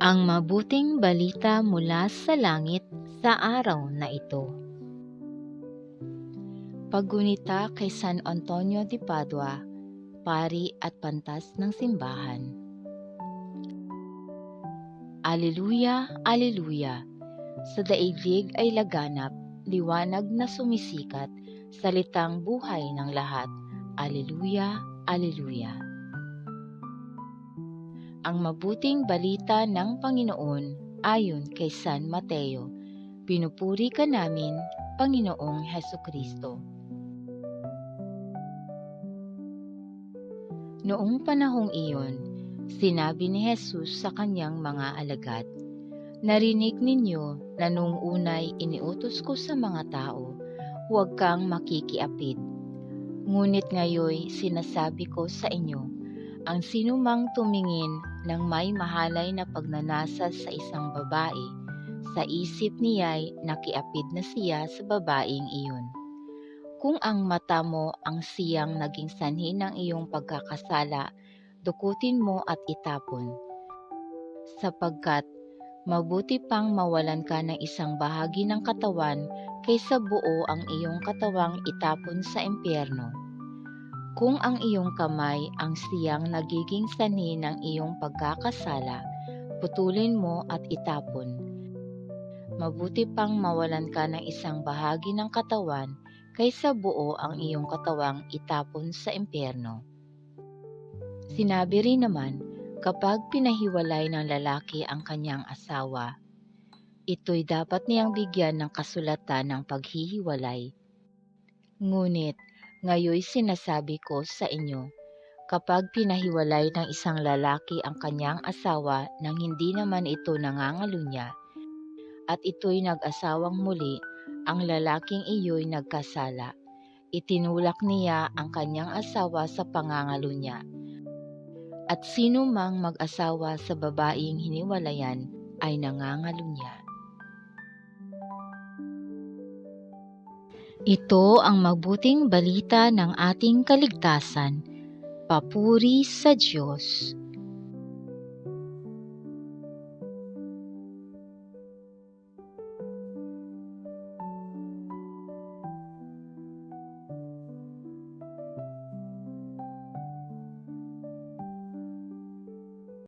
ang mabuting balita mula sa langit sa araw na ito. Paggunita kay San Antonio de Padua, pari at pantas ng simbahan. Aleluya, aleluya. Sa daigdig ay laganap, liwanag na sumisikat, salitang buhay ng lahat. Aleluya, aleluya. Ang mabuting balita ng Panginoon ayon kay San Mateo. Pinupuri ka namin, Panginoong Heso Kristo. Noong panahong iyon, sinabi ni Jesus sa kanyang mga alagad, Narinig ninyo na nung unay iniutos ko sa mga tao, huwag kang makikiapid. Ngunit ngayoy sinasabi ko sa inyo, ang sinumang tumingin ng may mahalay na pagnanasa sa isang babae, sa isip niya'y nakiapid na siya sa babaeng iyon. Kung ang mata mo ang siyang naging sanhi ng iyong pagkakasala, dukutin mo at itapon. Sapagkat mabuti pang mawalan ka ng isang bahagi ng katawan kaysa buo ang iyong katawang itapon sa impyerno. Kung ang iyong kamay ang siyang nagiging sanhi ng iyong pagkakasala, putulin mo at itapon. Mabuti pang mawalan ka ng isang bahagi ng katawan kaysa buo ang iyong katawang itapon sa impyerno. Sinabi rin naman, kapag pinahiwalay ng lalaki ang kanyang asawa, ito'y dapat niyang bigyan ng kasulatan ng paghihiwalay. Ngunit, ngayoy sinasabi ko sa inyo, kapag pinahiwalay ng isang lalaki ang kanyang asawa nang hindi naman ito nangangalunya, at ito'y nag-asawang muli, ang lalaking iyo'y nagkasala. Itinulak niya ang kanyang asawa sa pangangalunya. At sino mang mag-asawa sa babaeng hiniwalayan ay nangangalunya. Ito ang mabuting balita ng ating kaligtasan. Papuri sa Diyos.